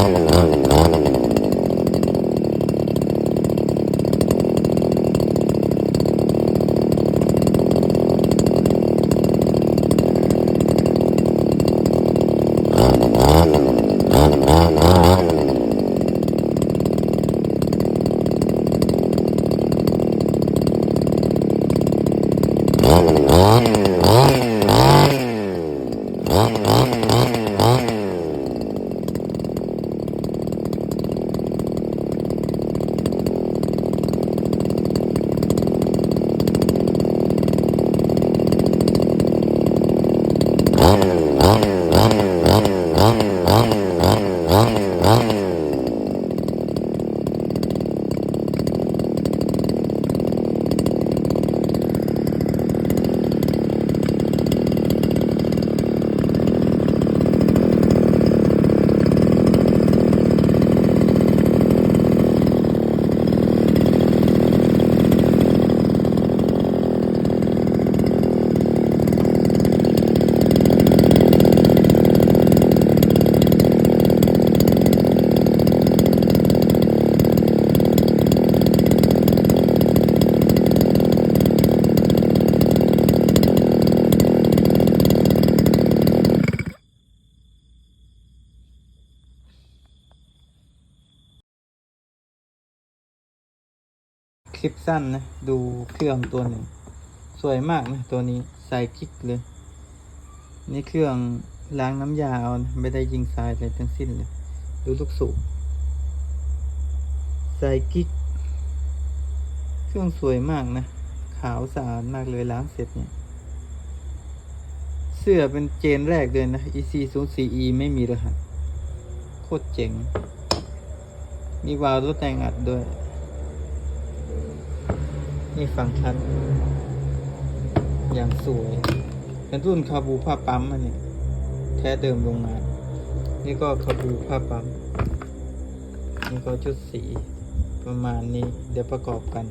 Oh, Oh. คลิปสั้นนะ ดูเครื่องตัวหนึ่ง สวยมากนะ ตัวนี้ใส่กิ๊กเลย นี่เครื่องล้างน้ำยาเอานะไม่ได้ยิงทรายอะไรทั้งสิ้นเลย ดูลูกสูบใส่กิ๊กเครื่องสวยมากนะ ขาวสะอาดมากเลยล้างเสร็จเนี่ย เสื้อเป็นเจนแรกเลยนะ EC 0 4 E ไม่มีรหัส โคตรเจ๋ง มีวาล์วรถแต่งอัดด้วย นี่ฟังก์ชันอย่างสวย เป็นรุ่นคาบูผ้าปั๊มอันนี้แท้เดิมลงมา นี่ก็คาบูผ้าปั๊ม นี่ก็ชุดสีประมาณนี้ เดี๋ยวประกอบกัน